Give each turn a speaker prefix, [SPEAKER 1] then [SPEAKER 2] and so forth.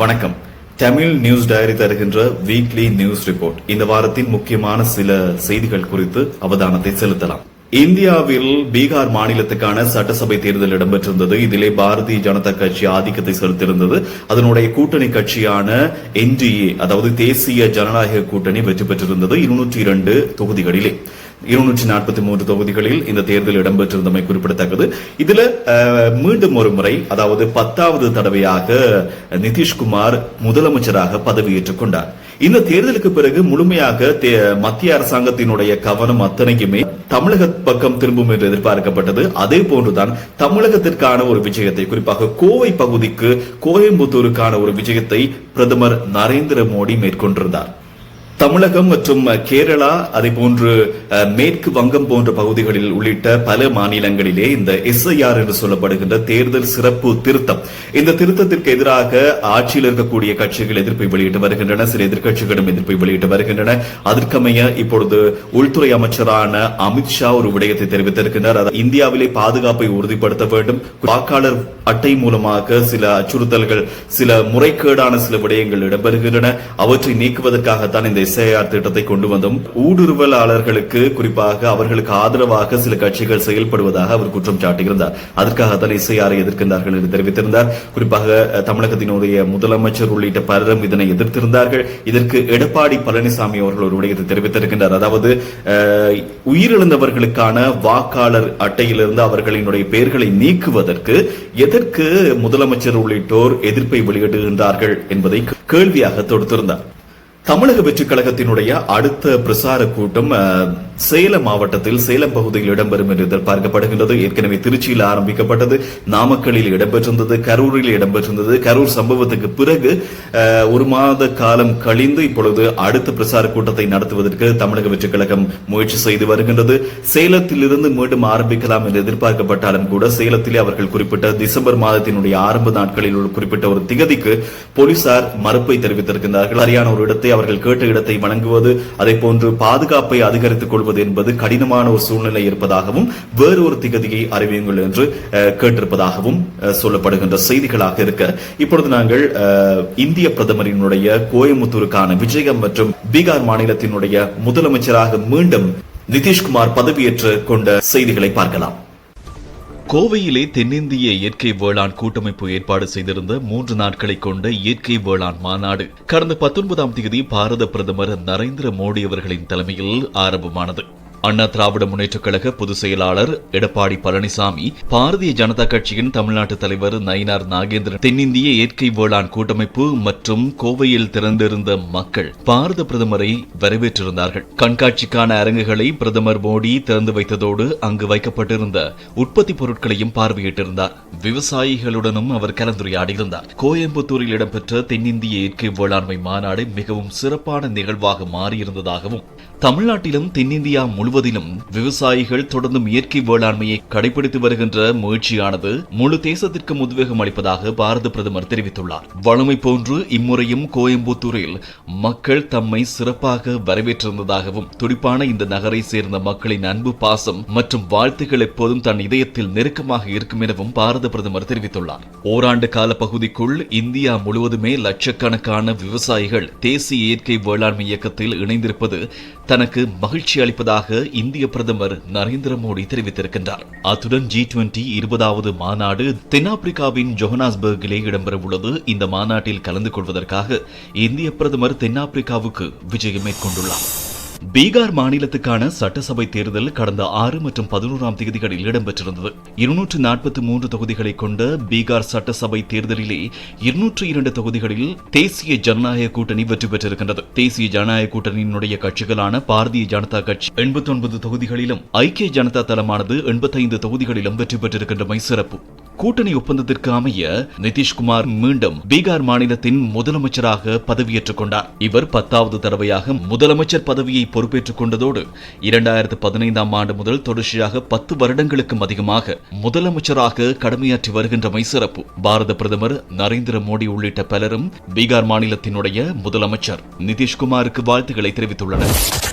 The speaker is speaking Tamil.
[SPEAKER 1] வணக்கம். தமிழ் நியூஸ் டைரி தருகின்ற வீக்லி நியூஸ் ரிப்போர்ட் இந்த வாரத்தின் முக்கியமான சில செய்திகள் குறித்து அவதானத்தை செலுத்தலாம். இந்தியாவில் பீகார் மாநிலத்துக்கான சட்டசபை தேர்தல் இடம்பெற்றிருந்தது. இதிலே பாரதிய ஜனதா கட்சி ஆதிக்கத்தை செலுத்தியிருந்தது. அதனுடைய கூட்டணி கட்சியான என்டிஏ அதாவது தேசிய ஜனநாயக கூட்டணி வெற்றி பெற்றிருந்தது. இருநூற்றி இரண்டு தொகுதிகளிலே. இருநூற்றி நாற்பத்தி மூன்று தொகுதிகளில் இந்த தேர்தல் இடம்பெற்றிருந்தமை குறிப்பிடத்தக்கது. இதுல மீண்டும் ஒரு முறை அதாவது பத்தாவது தடவையாக நிதிஷ்குமார் முதலமைச்சராக பதவியேற்றுக் கொண்டார். இந்த தேர்தலுக்கு பிறகு முழுமையாக தே- மத்திய அரசாங்கத்தினுடைய கவனம் அத்தனைக்குமே தமிழக பக்கம் திரும்பும் என்று எதிர்பார்க்கப்பட்டது. அதே போன்றுதான் தமிழகத்திற்கான ஒரு விஜயத்தை குறிப்பாக கோவை பகுதிக்கு கோயம்புத்தூருக்கான ஒரு விஜயத்தை பிரதமர் நரேந்திர மோடி மேற்கொண்டிருந்தார். தமிழகம் மற்றும் கேரளா அதே போன்று மேற்கு வங்கம் போன்ற பகுதிகளில் உள்ளிட்ட பல மாநிலங்களிலே இந்த எஸ்ஐஆர் என்று சொல்லப்படுகின்ற தேர்தல் சிறப்பு திருத்தம். இந்த திருத்தத்திற்கு எதிராக ஆட்சியில் இருக்கக்கூடிய கட்சிகள் எதிர்ப்பை வெளியிட்டு வருகின்றன சில எதிர்க்கட்சிகளும் எதிர்ப்பை வெளியிட்டு வருகின்றன. அதற்கமைய இப்பொழுது உள்துறை அமைச்சரான அமித்ஷா ஒரு விடயத்தை தெரிவித்திருக்கிறார் அதாவது இந்தியாவிலே பாதுகாப்பை உறுதிப்படுத்த வேண்டும். வாக்காளர் அட்டை மூலமாக சில அச்சுறுத்தல்கள் சில முறைகேடான சில விடயங்கள் இடம்பெறுகின்றன. அவற்றை நீக்குவதற்காகத்தான் இந்த எஸ்ஐஆர் திட்டத்தை கொண்டு வந்தோம். ஊடுருவலாளர்களுக்கு குறிப்பாக அவர்களுக்கு ஆதரவாக சில கட்சிகள் செயல்படுவதாக அவர் குற்றம் சாட்டியிருந்தார். அதற்காகத்தான் எஸ்ஐஆரை எதிர்க்கின்றார்கள் என்று தெரிவித்திருந்தார். குறிப்பாக தமிழகத்தினுடைய முதலமைச்சர் உள்ளிட்ட பலரும் இதனை எதிர்த்திருந்தார்கள். இதற்கு எடப்பாடி பழனிசாமி அவர்கள் ஒரு விடயத்தை தெரிவித்திருக்கின்றார். அதாவது உயிரிழந்தவர்களுக்கான வாக்காளர் அட்டையிலிருந்து அவர்களினுடைய பெயர்களை நீக்குவதற்கு எதற்கு முதலமைச்சர் உள்ளிட்டோர் எதிர்ப்பை வெளியிடுகின்றார்கள் என்பதை கேள்வியாக தொடுத்திருந்தார். தமிழக வெற்றிக் கழகத்தினுடைய அடுத்த பிரசார கூட்டம் சேலம் மாவட்டத்தில் சேலம் பகுதியில் இடம்பெறும் என்று எதிர்பார்க்கப்படுகின்றது. ஏற்கனவே திருச்சியில் ஆரம்பிக்கப்பட்டது நாமக்கல்லில் இடம்பெற்றிருந்தது கரூரில் இடம்பெற்றிருந்தது. கரூர் சம்பவத்துக்கு பிறகு ஒரு மாத காலம் கழிந்து இப்பொழுது அடுத்த பிரச்சார கூட்டத்தை நடத்துவதற்கு தமிழக வெற்றி கழகம் முயற்சி செய்து வருகின்றது. சேலத்திலிருந்து மீண்டும் ஆரம்பிக்கலாம் என்று எதிர்பார்க்கப்பட்டாலும் கூட சேலத்திலே அவர்கள் குறிப்பிட்ட டிசம்பர் மாதத்தினுடைய ஆரம்ப நாட்களில் குறிப்பிட்ட ஒரு திகதிக்கு போலீசார் மறுப்பை தெரிவித்திருக்கின்றார்கள். சரியான ஒரு இடத்தை அவர்கள் கேட்ட இடத்தை வழங்குவது அதே போன்று பாதுகாப்பை அதிகரித்துக் கொள்வது என்பது கடினமான ஒரு சூழ்நிலை இருப்பதாகவும் வேறு ஒரு திகதியை அறிவியுங்கள் என்று கேட்டிருப்பதாகவும் சொல்லப்படுகின்ற செய்திகளாக இருக்க. இப்பொழுது நாங்கள் இந்திய பிரதமரினுடைய கோயம்புத்தூருக்கான விஜயம் மற்றும் பீகார் மாநிலத்தினுடைய முதலமைச்சராக மீண்டும் நிதிஷ்குமார் பதவியேற்று கொண்ட செய்திகளை பார்க்கலாம்.
[SPEAKER 2] கோவையிலே தென்னிந்திய இயற்கை வேளாண் கூட்டமைப்பு ஏற்பாடு செய்திருந்த மூன்று நாட்களை கொண்ட இயற்கை வேளாண் மாநாடு கடந்த பத்தொன்பதாம் தேதி பாரத பிரதமர் நரேந்திர மோடி அவர்களின் தலைமையில் ஆரம்பமானது. அண்ணா திராவிட முன்னேற்றக் கழக பொதுச் செயலாளர் எடப்பாடி பழனிசாமி பாரதிய ஜனதா கட்சியின் தமிழ்நாட்டு தலைவர் நயினார் நாகேந்திரன் தென்னிந்திய இயற்கை வேளாண் கூட்டமைப்பு மற்றும் கோவையில் திறந்திருந்த மக்கள் பாரத பிரதமரை வரவேற்றிருந்தார்கள். கண்காட்சிக்கான அரங்குகளை பிரதமர் மோடி திறந்து வைத்ததோடு அங்கு வைக்கப்பட்டிருந்த உற்பத்தி பொருட்களையும் பார்வையிட்டிருந்தார். விவசாயிகளுடனும் அவர் கலந்துரையாடியிருந்தார். கோயம்புத்தூரில் இடம்பெற்ற தென்னிந்திய இயற்கை வேளாண்மை மாநாடு மிகவும் சிறப்பான நிகழ்வாக மாறியிருந்ததாகவும் தமிழ்நாட்டிலும் தென்னிந்தியா முழு முழுவதிலும் விவசாயிகள் தொடர்ந்தும் இயற்கை வேளாண்மையை கடைபிடித்து வருகின்ற முயற்சியானது முழு தேசத்திற்கு உத்வேகம் அளிப்பதாக பாரத பிரதமர் தெரிவித்துள்ளார். வழமை போன்று இம்முறையும் கோயம்புத்தூரில் மக்கள் தம்மை சிறப்பாக வரவேற்றிருந்ததாகவும் துடிப்பான இந்த நகரை சேர்ந்த மக்களின் அன்பு பாசம் மற்றும் வாழ்த்துக்கள் எப்போதும் தன் இதயத்தில் நெருக்கமாக இருக்கும் எனவும் பாரத பிரதமர் தெரிவித்துள்ளார். ஓராண்டு கால பகுதிக்குள் இந்தியா முழுவதுமே லட்சக்கணக்கான விவசாயிகள் தேசிய இயற்கை வேளாண்மை இயக்கத்தில் இணைந்திருப்பது தனக்கு மகிழ்ச்சி அளிப்பதாக இந்திய பிரதமர் நரேந்திர மோடி தெரிவித்திருக்கின்றார். அத்துடன் ஜி டுவெண்டி இருபதாவது மாநாடு தென்னாப்பிரிக்காவின் ஜொஹனாஸ்பர்கிலே இடம்பெறவுள்ளது. இந்த மாநாட்டில் கலந்து கொள்வதற்காக இந்திய பிரதமர் தென்னாப்பிரிக்காவுக்கு விஜயம் மேற்கொண்டுள்ளார். பீகார் மாநிலத்துக்கான சட்டசபை தேர்தல் கடந்த ஆறு மற்றும் பதினோராம் தேதிகளில் இடம்பெற்றிருந்தது. இருநூற்று நாற்பத்தி மூன்று தொகுதிகளை கொண்ட பீகார் சட்டசபை தேர்தலிலே இருநூற்று இரண்டு தொகுதிகளில் தேசிய ஜனநாயக கூட்டணி வெற்றி பெற்றிருக்கின்றது. தேசிய ஜனநாயக கூட்டணியினுடைய கட்சிகளான பாரதிய ஜனதா கட்சி எண்பத்தி ஒன்பது தொகுதிகளிலும் ஐக்கிய ஜனதா தளமானது எண்பத்தைந்து தொகுதிகளிலும் வெற்றி பெற்றிருக்கின்றமை சிறப்பு. கூட்டணி ஒப்பந்தத்திற்கு அமைய நிதிஷ்குமார் மீண்டும் பீகார் மாநிலத்தின் முதலமைச்சராக பதவியேற்றுக் கொண்டார். இவர் பத்தாவது தடவையாக முதலமைச்சர் பதவியை பொறுப்பேற்றுக் கொண்டதோடு இரண்டாயிரத்து பதினைந்தாம் ஆண்டு முதல் தொடர்ச்சியாக பத்து வருடங்களுக்கும் அதிகமாக முதலமைச்சராக கடமையாற்றி வருகின்றமை சிறப்பு பாரத பிரதமர் நரேந்திர மோடி உள்ளிட்ட பலரும் பீகார் மாநிலத்தினுடைய முதலமைச்சர் நிதிஷ்குமாருக்கு வாழ்த்துக்களை தெரிவித்துள்ளனர்.